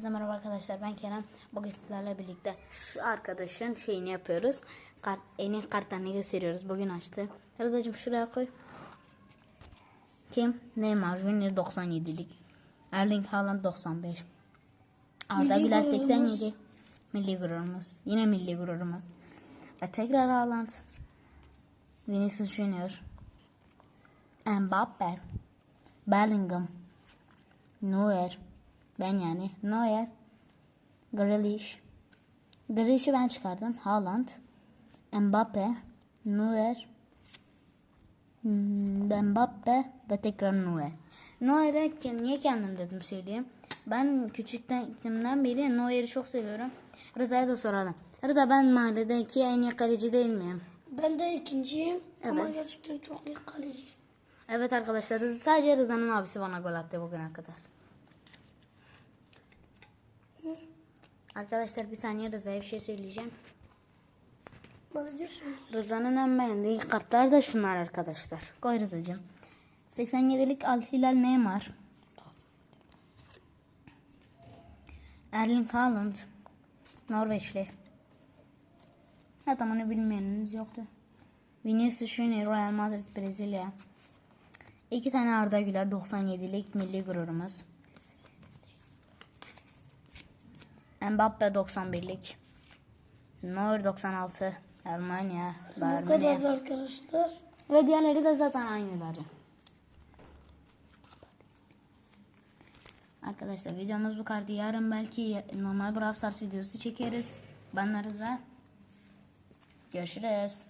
Hepinize merhaba arkadaşlar ben Kerem. Bugün sizlerle birlikte şu arkadaşın şeyini yapıyoruz. Kart, iyi kartlarını gösteriyoruz. Bugün açtı. Rıza'cığım şuraya koy. Kim? Neymar Junior 97'lik. Erling Haaland 95. Arda Milli Güler gururumuz. 87. Milli gururumuz. Yine milli gururumuz. Ve tekrar Haaland. Vinicius Junior. Mbappe. Bellingham. Neuer. Ben yani. Neuer. Grealish. Grealish'i ben çıkardım. Haaland. Mbappe. Neuer. hmm, Mbappe ve tekrar Neuer. Neuer'e niye kendim dedim söyleyeyim. Ben küçükten beri Neuer'i çok seviyorum. Rıza'ya da soralım. Rıza ben mahalledeki en iyi kaleci değil miyim? Ben de ikinciyim ama Evet. gerçekten çok iyi kaleci. Evet arkadaşlar sadece Rıza'nın abisi bana gol attı bugüne kadar. Arkadaşlar bir saniye Rıza'ya bir şey söyleyeceğim. Rıza'nın en beğendiği kartlar da şunlar arkadaşlar. Koy Rıza'cığım. 87'lik Al Hilal Neymar. Erling Haaland. Norveçli. Zaten onu bilmeyeniniz yoktu. Vinicius Junior Real Madrid Brezilya. İki tane Arda Güler 97'lik milli gururumuz. Mbappe 91'lik. Neuer 96. Almanya. Bu kadar da arkadaşlar. Ve diğerleri de zaten aynıları. Arkadaşlar videomuz bu kadar. Yarın belki normal Brawl Stars videosu çekeriz. Banlarız da. Görüşürüz.